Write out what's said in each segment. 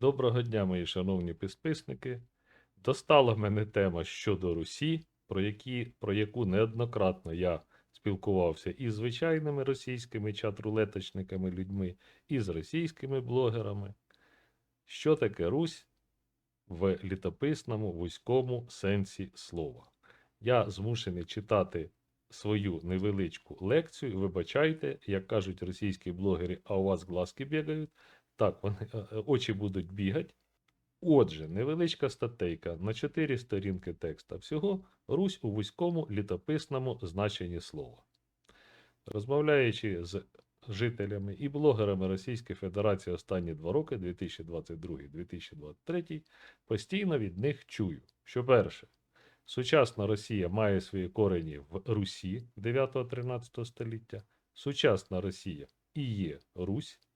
Доброго дня, мої шановні підписники. Достала мене тема щодо Русі, про, які, про яку неоднократно я спілкувався із звичайними російськими чат-рулеточниками людьми, і з російськими блогерами. Що таке Русь в літописному вузькому сенсі слова? Я змушений читати свою невеличку лекцію. Вибачайте, як кажуть російські блогери, а у вас глазки бігають. Так, вони, е, е, очі будуть бігати. Отже, невеличка статейка на 4 сторінки текста. Всього Русь у вузькому літописному значенні слова. Розмовляючи з жителями і блогерами Російської Федерації останні два роки, 2022-2023, постійно від них чую, що перше, сучасна Росія має свої корені в Русі 9-13 століття, сучасна Росія і є Русь.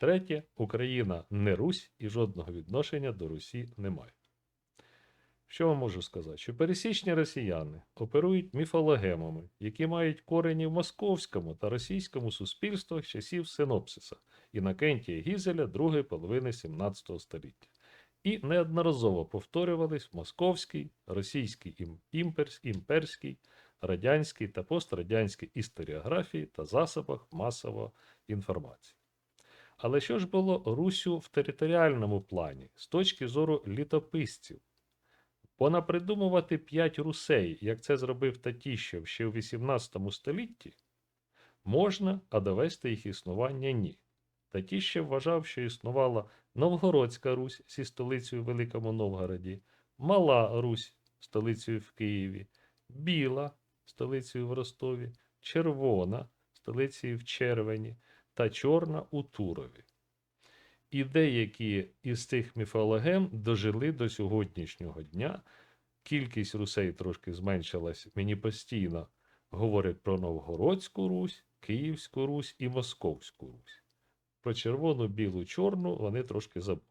Третє, Україна не Русь і жодного відношення до Русі не має. Що вам можу сказати? Що пересічні росіяни оперують міфологемами, які мають корені в московському та російському суспільствах часів синопсиса Інокентія Гізеля другої половини 17 століття. І неодноразово повторювались в московській, російській ім- імперс- імперській, радянській та пострадянській історіографії та засобах масової інформації. Але що ж було Русю в територіальному плані з точки зору літописців? Понапридумувати п'ять русей, як це зробив Татіщев ще у 18 столітті, можна, а довести їх існування ні. Татіщев вважав, що існувала Новгородська Русь зі столицею в Великому Новгороді, Мала Русь столицею в Києві, Біла столицею в Ростові, Червона столицею в Червені та Чорна у Турові. І деякі із цих міфологем дожили до сьогоднішнього дня. Кількість русей трошки зменшилась. Мені постійно говорять про Новгородську Русь, Київську Русь і Московську Русь. Про червону, білу, чорну вони трошки забули.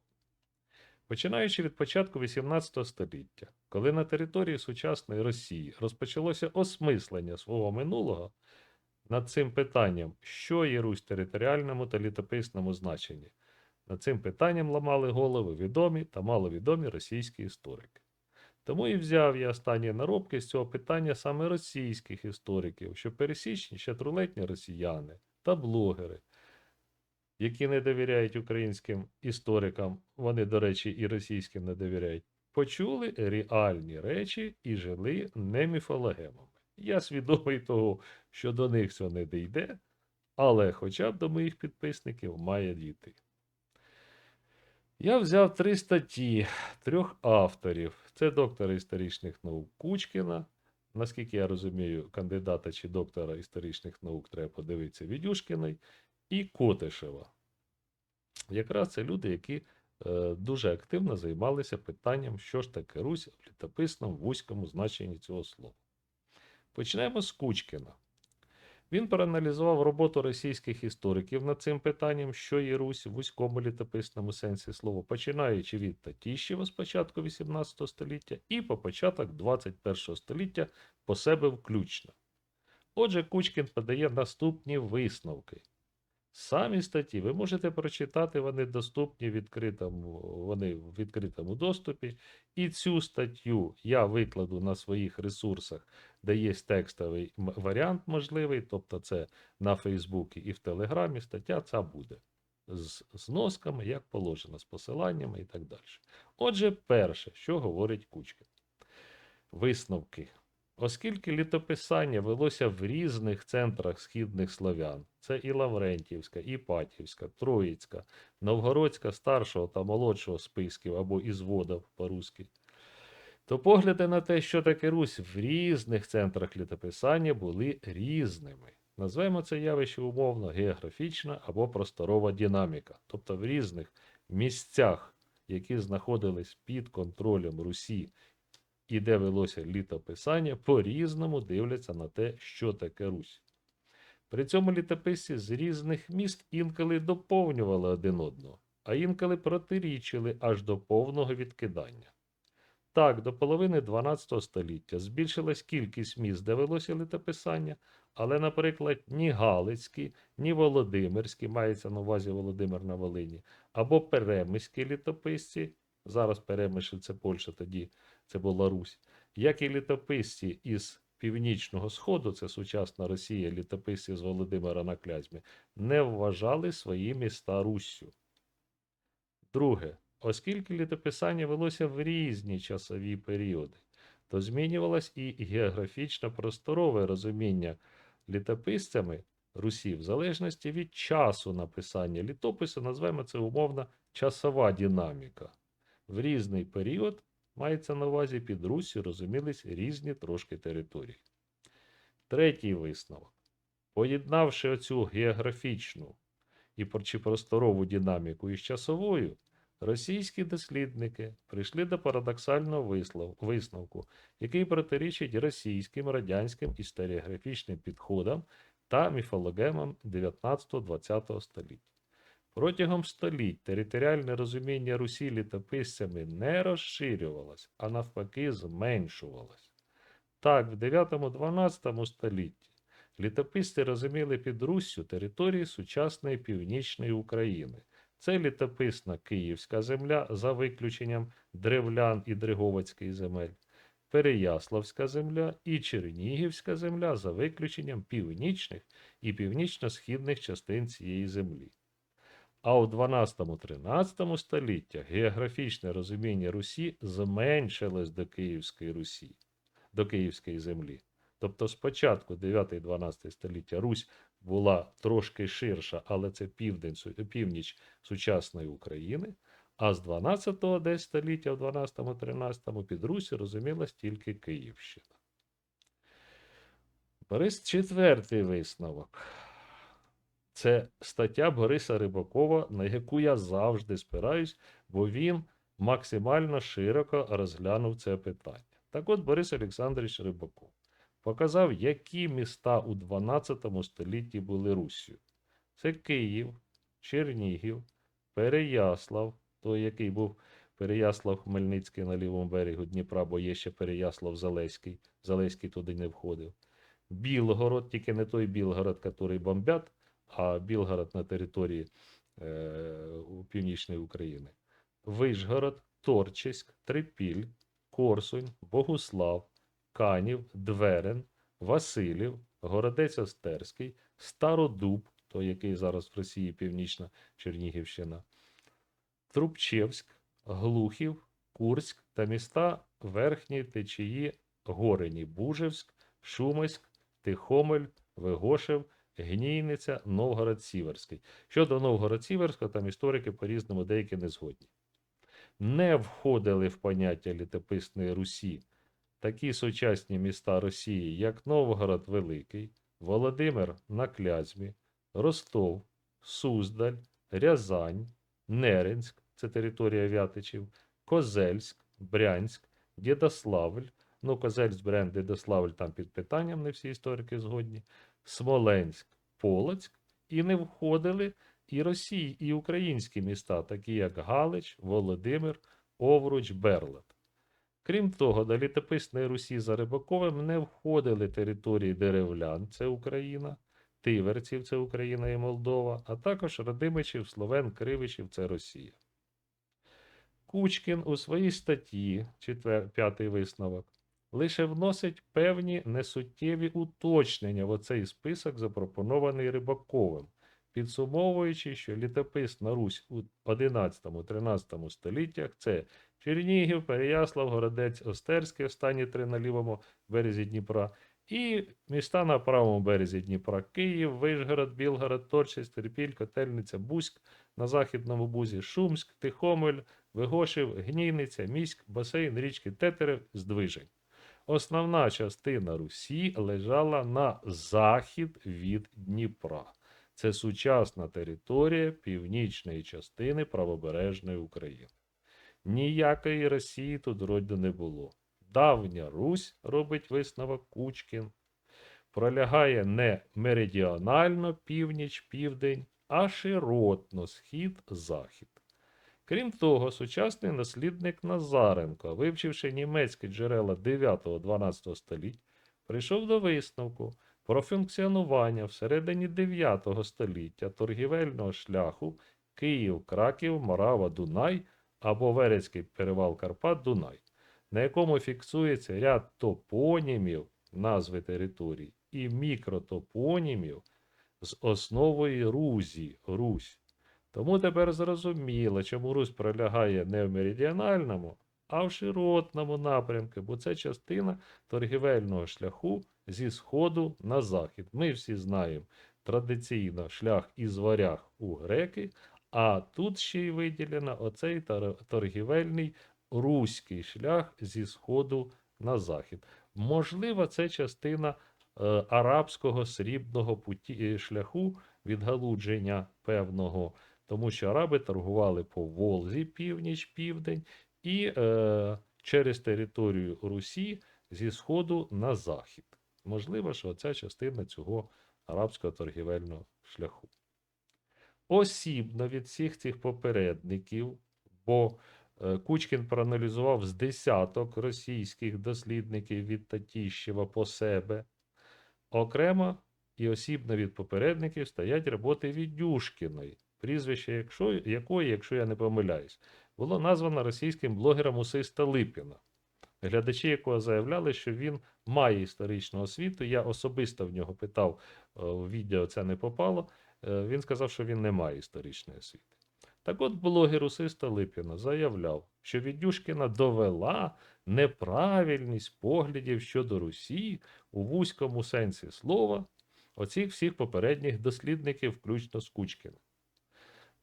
Починаючи від початку XVIII століття, коли на території сучасної Росії розпочалося осмислення свого минулого, над цим питанням, що є Русь територіальному та літописному значенні. Над цим питанням ламали голови відомі та маловідомі російські історики. Тому і взяв я останні наробки з цього питання саме російських істориків, що пересічні чатрулетні росіяни та блогери, які не довіряють українським історикам, вони, до речі, і російським не довіряють, почули реальні речі і жили не міфологемами. Я свідомий того, що до них це не дійде, але хоча б до моїх підписників має дійти. Я взяв три статті трьох авторів. Це доктора історичних наук Кучкіна. Наскільки я розумію, кандидата чи доктора історичних наук треба подивитися Відюшкіної, і Котишева. Якраз це люди, які е, дуже активно займалися питанням, що ж таке Русь в літописному вузькому значенні цього слова. Почнемо з Кучкіна. Він проаналізував роботу російських істориків над цим питанням, що є Русь в вузькому літописному сенсі слова, починаючи від Татіщева з початку 18 століття і по початок 21 століття по себе включно. Отже, Кучкін подає наступні висновки. Самі статті ви можете прочитати, вони доступні відкритому, вони в відкритому доступі. І цю статтю я викладу на своїх ресурсах, де є текстовий варіант можливий, тобто це на Фейсбуці і в Телеграмі. Стаття ця буде з зносками, як положено, з посиланнями і так далі. Отже, перше, що говорить Кучкін. Висновки. Оскільки літописання велося в різних центрах східних слов'ян, це і Лаврентівська, і Патівська, Троїцька, Новгородська старшого та молодшого списків або ізводів по-русски, то погляди на те, що таке Русь в різних центрах літописання були різними. Назвемо це явище умовно географічна або просторова динаміка, тобто в різних місцях, які знаходились під контролем Русі і де велося літописання, по-різному дивляться на те, що таке Русь. При цьому літописці з різних міст інколи доповнювали один одного, а інколи протирічили аж до повного відкидання. Так, до половини 12 століття збільшилась кількість міст, де велося літописання, але, наприклад, ні Галицькі, ні Володимирські, мається на увазі Володимир на Волині, або Перемиські літописці, зараз Перемишль це Польща, тоді це була Русь, як і літописці із Північного Сходу, це сучасна Росія, літописці з Володимира на Клязьмі, не вважали свої міста Руссю. Друге, оскільки літописання велося в різні часові періоди, то змінювалось і географічно просторове розуміння літописцями Русі в залежності від часу написання літопису, назвемо це умовно часова динаміка. В різний період мається на увазі під Руссю розумілись різні трошки території. Третій висновок. Поєднавши оцю географічну і просторову динаміку із часовою, російські дослідники прийшли до парадоксального висновку, який протирічить російським радянським історіографічним підходам та міфологемам 19-20 століття. Протягом століть територіальне розуміння Русі літописцями не розширювалось, а навпаки зменшувалось. Так, в 9-12 столітті літописці розуміли під Руссю території сучасної північної України. Це літописна Київська земля за виключенням древлян і Дриговацької земель, Переяславська земля і Чернігівська земля за виключенням північних і північно-східних частин цієї землі. А у 12-13 століттях географічне розуміння Русі зменшилось до Київської Русі, до Київської землі. Тобто спочатку 9-12 століття Русь була трошки ширша, але це південь, північ сучасної України. А з 12-го десь століття, в 12-13 під Русі розумілась тільки Київщина. Борис четвертий висновок. Це стаття Бориса Рибакова, на яку я завжди спираюсь, бо він максимально широко розглянув це питання. Так от Борис Олександрович Рибаков показав, які міста у 12 столітті були Руссю. Це Київ, Чернігів, Переяслав, той, який був Переяслав Хмельницький на лівому берегу Дніпра, бо є ще Переяслав Залеський. Залеський туди не входив. Білгород, тільки не той Білгород, який бомбять, а Білгород на території е, північної України. Вишгород, Торчиськ, Трипіль, Корсунь, Богуслав, Канів, Дверен, Василів, Городець Остерський, Стародуб, той, який зараз в Росії Північна Чернігівщина, Трубчевськ, Глухів, Курськ та міста Верхньої течії Горені, Бужевськ, Шумиськ, Тихомель, Вигошев, Гнійниця, Новгород Сіверський. Щодо Новгород Сіверського, там історики по-різному деякі не згодні. Не входили в поняття літописної Русі такі сучасні міста Росії, як Новгород Великий, Володимир на Клязьмі, Ростов, Суздаль, Рязань, Неренськ, це територія Вятичів, Козельськ, Брянськ, Дідославль, ну, Козельськ, Брянськ, Дідославль там під питанням, не всі історики згодні, Смоленськ, Полоцьк, і не входили і Росії, і українські міста, такі як Галич, Володимир, Овруч, Берлат. Крім того, до літописної Русі за Рибаковим не входили території деревлян, це Україна, Тиверців, це Україна і Молдова, а також Радимичів, Словен, Кривичів, це Росія. Кучкін у своїй статті, четвер, п'ятий висновок, лише вносить певні несуттєві уточнення в оцей список, запропонований Рибаковим, підсумовуючи, що літописна Русь у 11-13 століттях це Чернігів, Переяслав, Городець, Остерський, останні три на лівому березі Дніпра, і міста на правому березі Дніпра Київ, Вишгород, Білгород, Торчисть, Терпіль, Котельниця, Бузьк, на західному бузі Шумськ, Тихомель, Вигошів, Гнійниця, Міськ, басейн річки Тетерев, Здвижень. Основна частина Русі лежала на захід від Дніпра. Це сучасна територія північної частини правобережної України. Ніякої Росії тут вроді не було. Давня Русь, робить висновок Кучкін, пролягає не меридіонально північ-південь, а широтно схід-захід. Крім того, сучасний наслідник Назаренко, вивчивши німецькі джерела 9-12 століть, прийшов до висновку про функціонування всередині 9 століття торгівельного шляху Київ, Краків, Морава, Дунай або Верецький перевал Карпат Дунай, на якому фіксується ряд топонімів назви територій і мікротопонімів з основою Рузі, Русь. Тому тепер зрозуміло, чому Русь пролягає не в меридіональному, а в широтному напрямку, бо це частина торгівельного шляху зі сходу на захід. Ми всі знаємо традиційно шлях із варяг у греки, а тут ще й виділено оцей торгівельний руський шлях зі сходу на захід. Можливо, це частина е, арабського срібного путі, е, шляху відгалудження певного, тому що араби торгували по Волзі, північ, південь, і е, через територію Русі зі сходу на захід. Можливо, що ця частина цього арабського торгівельного шляху. Осібно від всіх цих попередників, бо е, Кучкін проаналізував з десяток російських дослідників від Татіщева по себе. Окремо і осібно від попередників стоять роботи Відюшкіної, прізвище якщо, якої, якщо я не помиляюсь, було названо російським блогером Уси Столипіна, глядачі якого заявляли, що він має історичну освіту. Я особисто в нього питав, е, в відео це не попало. Е, Він сказав, що він не має історичної освіти. Так от блогер Уси Столипіна заявляв, що Відюшкіна довела неправильність поглядів щодо Русі у вузькому сенсі слова оцих всіх попередніх дослідників, включно з Кучкіним.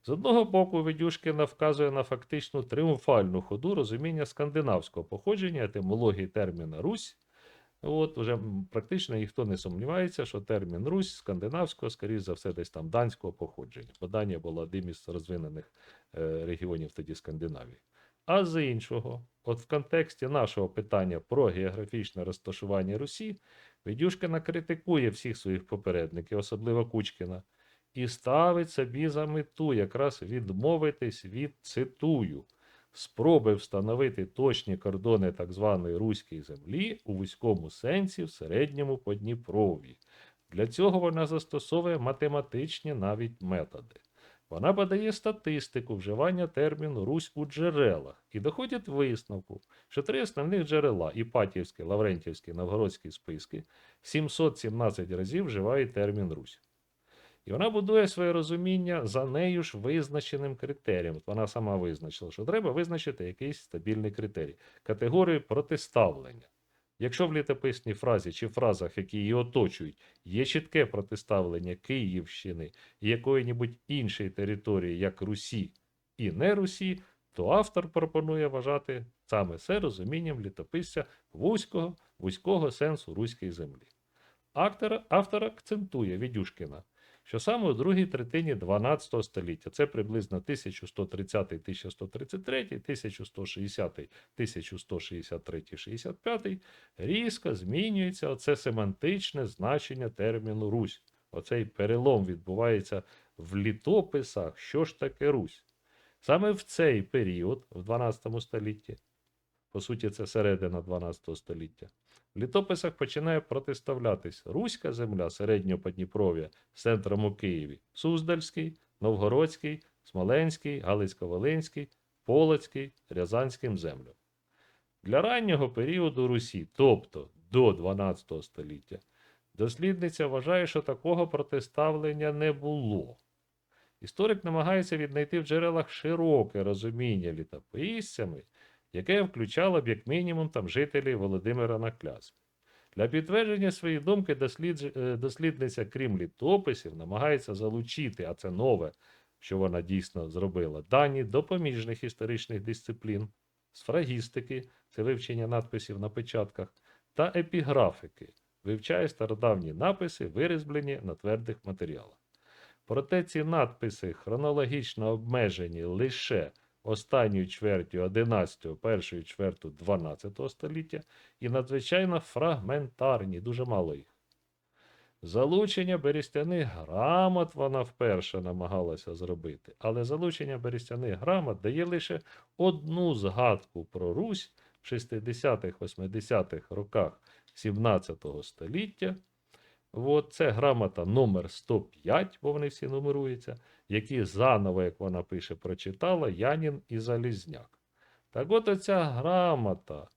З одного боку, Ведюшкіна вказує на фактичну тріумфальну ходу розуміння скандинавського походження етимології терміна Русь. От уже м, практично ніхто не сумнівається, що термін Русь скандинавського, скоріш за все, десь там данського походження, бо Данія була одним із розвинених е, регіонів тоді Скандинавії. А з іншого, от в контексті нашого питання про географічне розташування Русі, Ведюшкіна критикує всіх своїх попередників, особливо Кучкіна, і ставить собі за мету якраз відмовитись від цитую спроби встановити точні кордони так званої руської землі у вузькому сенсі в середньому Подніпров'ї. Для цього вона застосовує математичні навіть методи. Вона подає статистику вживання терміну Русь у джерелах і доходить висновку, що три основних джерела Іпатівське, Лаврентівське, Новгородські списки 717 разів вживають термін Русь. І вона будує своє розуміння за нею ж визначеним критерієм. Вона сама визначила, що треба визначити якийсь стабільний критерій, категорію протиставлення. Якщо в літописній фразі чи фразах, які її оточують, є чітке протиставлення Київщини і якої-небудь іншої території, як Русі і не Русі, то автор пропонує вважати саме це розумінням літописця вузького, вузького сенсу руської землі. Автор, автор акцентує Відюшкіна, що саме у другій третині 12 століття, це приблизно 1130-1133, 1160-1163-65, різко змінюється оце семантичне значення терміну Русь. Оцей перелом відбувається в літописах, що ж таке Русь. Саме в цей період, в 12 столітті, по суті, це середина 12 століття, в літописах починає протиставлятись Руська земля середнього Подніпров'я з центром у Києві, Суздальський, Новгородський, Смоленський, Галицько-Волинський, Полоцький, Рязанським землям. Для раннього періоду Русі, тобто до 12 століття, дослідниця вважає, що такого протиставлення не було. Історик намагається віднайти в джерелах широке розуміння літописцями, яке включало б як мінімум там жителів Володимира на Для підтвердження своєї думки е, дослідниця, крім літописів, намагається залучити, а це нове, що вона дійсно зробила, дані допоміжних історичних дисциплін, сфрагістики, це вивчення надписів на печатках, та епіграфіки, вивчає стародавні написи, вирізблені на твердих матеріалах. Проте ці надписи хронологічно обмежені лише останньою чвертю 11, першою чвертю 12 століття і надзвичайно фрагментарні, дуже мало їх. Залучення берестяних грамот вона вперше намагалася зробити, але залучення берестяних грамот дає лише одну згадку про Русь в 60-80-х роках 17 століття. От це грамота номер 105, бо вони всі нумеруються, які заново, як вона пише, прочитала Янін і Залізняк. Так от оця грамота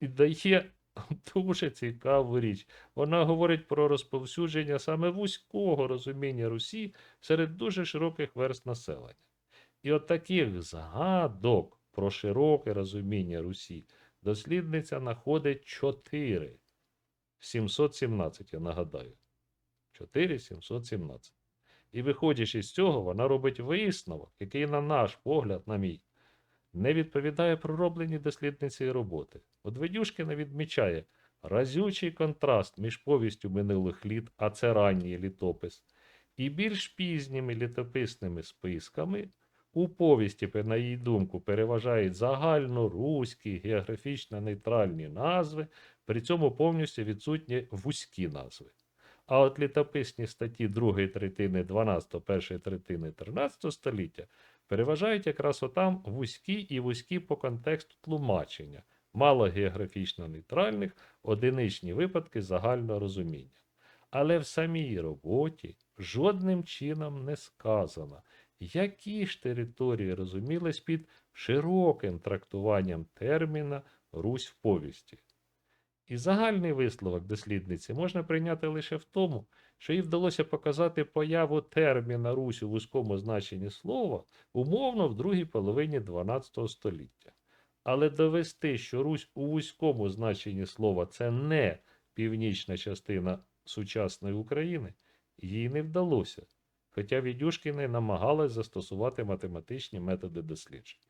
і дає дуже цікаву річ. Вона говорить про розповсюдження саме вузького розуміння Русі серед дуже широких верст населення. І от таких згадок про широке розуміння Русі дослідниця знаходить 4. 717, я нагадаю. 4 717. І виходячи з цього, вона робить висновок, який, на наш погляд, на мій, не відповідає проробленій дослідниці роботи. От Ведюшкіна відмічає разючий контраст між повістю минулих літ, а це ранній літопис, і більш пізніми літописними списками. У повісті, на її думку, переважають загальноруські географічно нейтральні назви, при цьому повністю відсутні вузькі назви. А от літописні статті другої третини 12, першої третини 13 століття переважають якраз отам вузькі і вузькі по контексту тлумачення, мало географічно нейтральних, одиничні випадки загального розуміння. Але в самій роботі жодним чином не сказано, які ж території розумілись під широким трактуванням терміна Русь в повісті. І загальний висновок дослідниці можна прийняти лише в тому, що їй вдалося показати появу терміна Русь у вузькому значенні слова умовно в другій половині 12 століття. Але довести, що Русь у вузькому значенні слова це не північна частина сучасної України, їй не вдалося, хоча Відюшкіна намагалась застосувати математичні методи дослідження.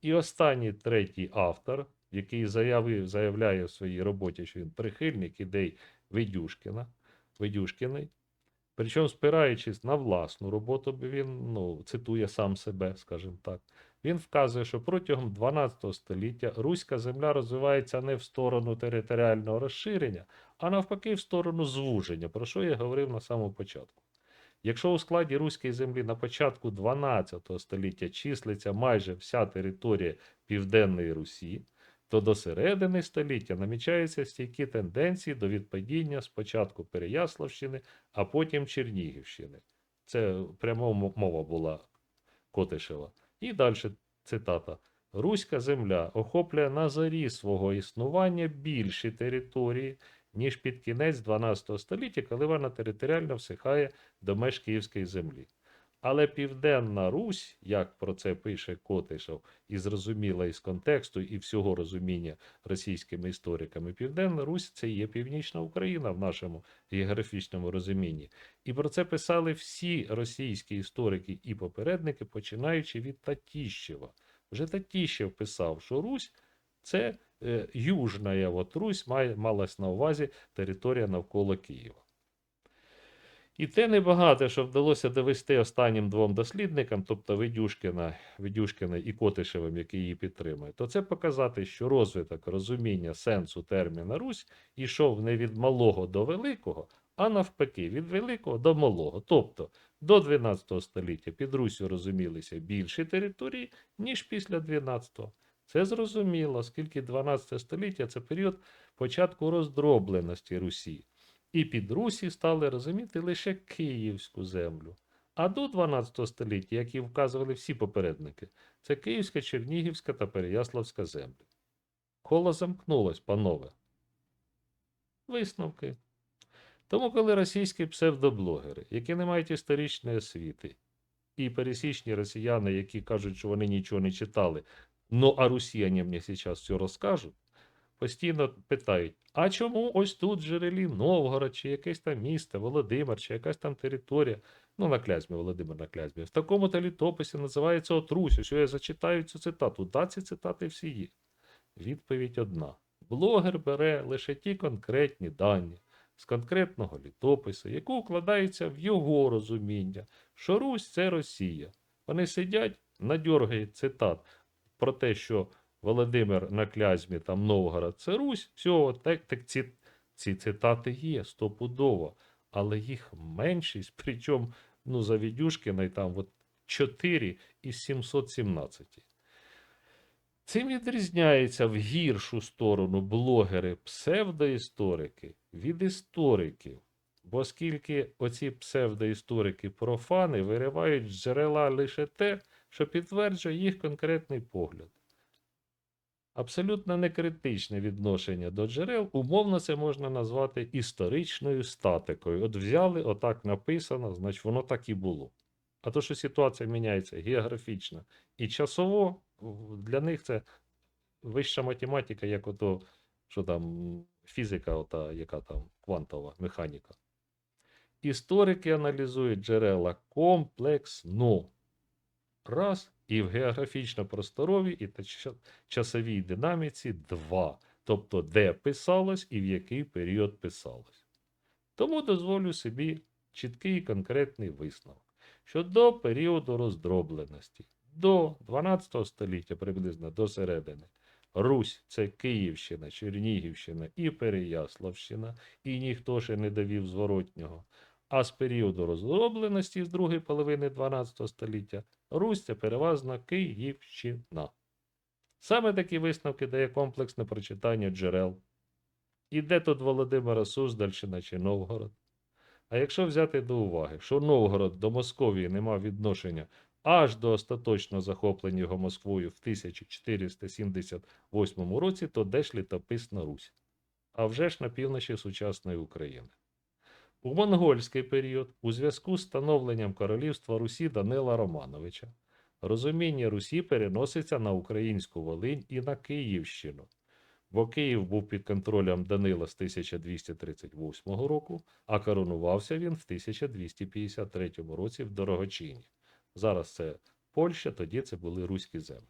І останній третій автор, який заявив, заявляє в своїй роботі, що він прихильник ідей Ведюшкіна, Ведюшкіної, причому спираючись на власну роботу, він ну, цитує сам себе, скажімо так, він вказує, що протягом 12 століття руська земля розвивається не в сторону територіального розширення, а навпаки, в сторону звуження, про що я говорив на самому початку. Якщо у складі руської землі на початку 12 століття числиться майже вся територія Південної Русі, то до середини століття намічаються стійкі тенденції до відпадіння спочатку Переяславщини, а потім Чернігівщини. Це прямо мова була Котишева. І далі цитата. Руська земля охоплює на зарі свого існування більші території, ніж під кінець 12 століття, коли вона територіально всихає до меж Київської землі. Але Південна Русь, як про це пише Котишев, і зрозуміла із контексту і всього розуміння російськими істориками, Південна Русь це є Північна Україна в нашому географічному розумінні. І про це писали всі російські історики і попередники, починаючи від Татіщева. Вже Татіщев писав, що Русь це е, Южна от Русь має, малась на увазі територія навколо Києва. І те небагато, що вдалося довести останнім двом дослідникам, тобто Ведюшкіна, Ведюшкіна і Котишевим, які її підтримують, то це показати, що розвиток розуміння сенсу терміна Русь ішов не від малого до великого, а навпаки, від великого до малого. Тобто до 12 століття під Руссю розумілися більші території, ніж після 12-го. Це зрозуміло, оскільки 12 століття це період початку роздробленості Русі. І під Русі стали розуміти лише Київську землю. А до 12 століття, як і вказували всі попередники, це Київська, Чернігівська та Переяславська землі. Коло замкнулось, панове. Висновки. Тому, коли російські псевдоблогери, які не мають історичної освіти, і пересічні росіяни, які кажуть, що вони нічого не читали, ну а росіяни мені зараз все розкажуть, постійно питають: а чому ось тут джерелі Новгород, чи якесь там місто, Володимир, чи якась там територія, ну на клязьмі, Володимир на клязьмі, в такому-то літописі називається от Русь, що я зачитаю цю цитату. Да, ці цитати всі є. Відповідь одна: блогер бере лише ті конкретні дані з конкретного літопису, яку укладається в його розуміння, що Русь це Росія. Вони сидять, надьоргають цитат про те, що Володимир на клязьмі, там Новгород, це Русь, все, так, так ці, ці цитати є стопудово. але їх меншість, причому ну, за Відюшкіна там от 4 із 717. Цим відрізняється в гіршу сторону блогери-псевдоісторики від істориків. Бо оскільки оці псевдоісторики профани виривають з джерела лише те, що підтверджує їх конкретний погляд. Абсолютно некритичне відношення до джерел, умовно це можна назвати історичною статикою. От взяли, отак написано, значить воно так і було. А то, що ситуація міняється географічно і часово, для них це вища математика, як ото, що там фізика, ота, яка там квантова механіка. Історики аналізують джерела комплексно. Раз, і в географічно-просторовій і часовій динаміці два. Тобто, де писалось і в який період писалось. Тому дозволю собі чіткий і конкретний висновок, що до періоду роздробленості, до 12 століття приблизно до середини, Русь це Київщина, Чернігівщина і Переяславщина, і ніхто ще не довів зворотнього. А з періоду розробленості з другої половини 12 століття Русь це переважно Київщина. Саме такі висновки дає комплексне прочитання джерел. І де тут Володимира Суздальщина чи Новгород? А якщо взяти до уваги, що Новгород до Московії не мав відношення аж до остаточного захоплення його Москвою в 1478 році, то де ж літописна Русь? А вже ж на півночі сучасної України. У монгольський період, у зв'язку з становленням королівства Русі Данила Романовича, розуміння Русі переноситься на українську Волинь і на Київщину, бо Київ був під контролем Данила з 1238 року, а коронувався він в 1253 році в Дорогочині. Зараз це Польща, тоді це були руські землі.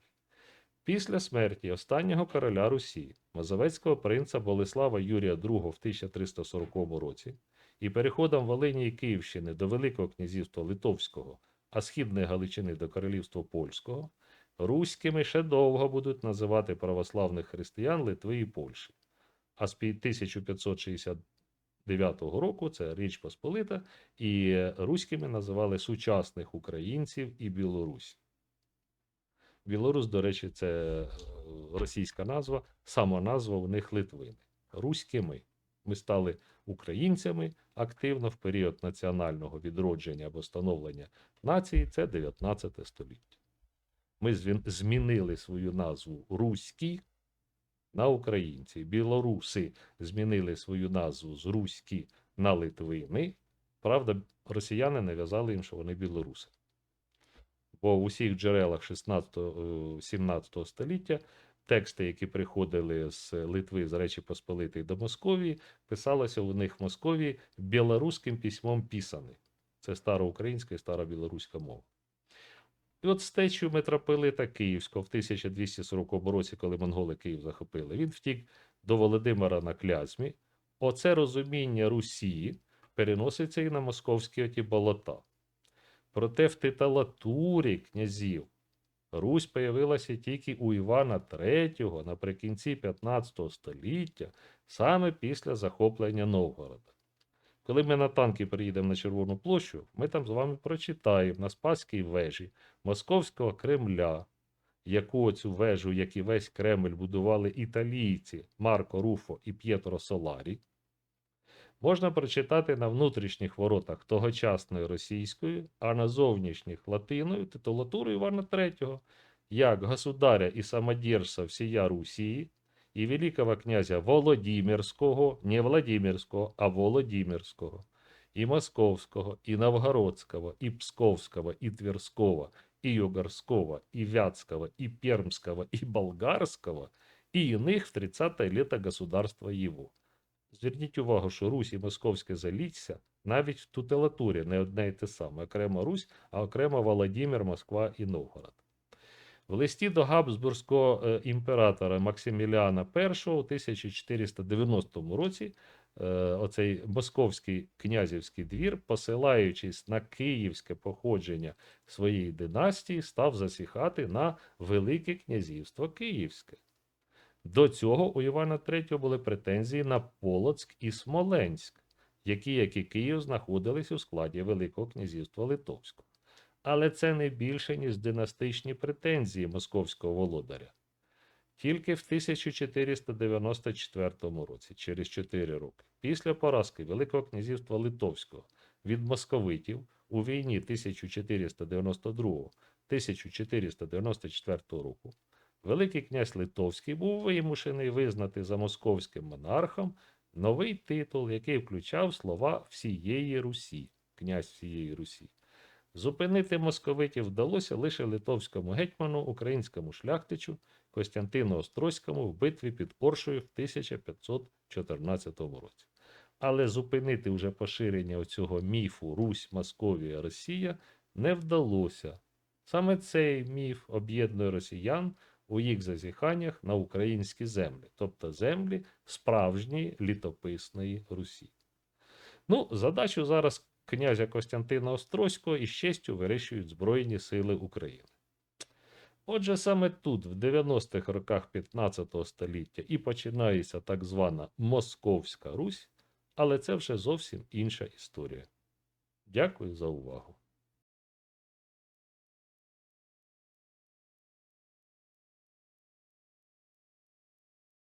Після смерті останнього короля Русі, мазовецького принца Болеслава Юрія II в 1340 році, і переходом Волині і Київщини до Великого князівства Литовського, а Східної Галичини до Королівства Польського, руськими ще довго будуть називати православних християн Литви і Польщі. А з 1569 року це Річ Посполита, і руськими називали сучасних українців і Білорусь. Білорус, до речі, це е, російська назва, сама назва у них Литвини. Руськими. Ми стали українцями активно в період національного відродження або становлення нації, це 19 століття. Ми змінили свою назву руські на українці. Білоруси змінили свою назву з руські на литвини. Правда, росіяни нав'язали їм, що вони білоруси. Бо в усіх джерелах 16-17 століття тексти, які приходили з Литви, з Речі Посполитої до Московії, писалося у них в Московії білоруським письмом писаний. Це староукраїнська і старобілоруська мова. І от стечу митрополита Київського в 1240 році, коли монголи Київ захопили, він втік до Володимира на Клязьмі. Оце розуміння Русі переноситься і на московські оті болота. Проте в титулатурі князів Русь появилася тільки у Івана III наприкінці 15 століття, саме після захоплення Новгорода. Коли ми на танки приїдемо на Червону площу, ми там з вами прочитаємо на Спаській вежі Московського Кремля, яку цю вежу, як і весь Кремль, будували італійці Марко Руфо і П'єтро Соларі. Можна прочитати на внутрішніх воротах тогочасної російської, а на зовнішніх латиною титулатуру Івана III, як государя і самодержца всія Русії і великого князя Володимирського, не Владимирського, а Володимирського, і Московського, і Новгородського, і Псковського, і Тверського, і Югорського, і Вятського, і Пермського, і Болгарського, і іних в 30-те літо государства його. Зверніть увагу, що Русь і Московське заліччя навіть в тутелатурі не одне і те саме. Окремо Русь, а окремо Володимир, Москва і Новгород. В листі до Габсбурзького е, імператора Максиміліана І у 1490 році е, оцей московський князівський двір, посилаючись на київське походження своєї династії, став засіхати на Велике князівство Київське. До цього у Івана III були претензії на Полоцьк і Смоленськ, які, як і Київ, знаходились у складі Великого князівства Литовського. Але це не більше, ніж династичні претензії московського володаря. Тільки в 1494 році, через 4 роки, після поразки Великого князівства Литовського від московитів у війні 1492-1494 року, Великий князь Литовський був вимушений визнати за московським монархом новий титул, який включав слова всієї Русі, князь всієї Русі. Зупинити московитів вдалося лише литовському гетьману, українському шляхтичу Костянтину Острозькому в битві під Оршею в 1514 році. Але зупинити вже поширення цього міфу Русь, Московія, Росія не вдалося. Саме цей міф об'єднує росіян у їх зазіханнях на українські землі, тобто землі справжньої літописної Русі. Ну, задачу зараз князя Костянтина Острозького із честю вирішують Збройні Сили України. Отже, саме тут, в 90-х роках 15 століття, і починається так звана Московська Русь, але це вже зовсім інша історія. Дякую за увагу.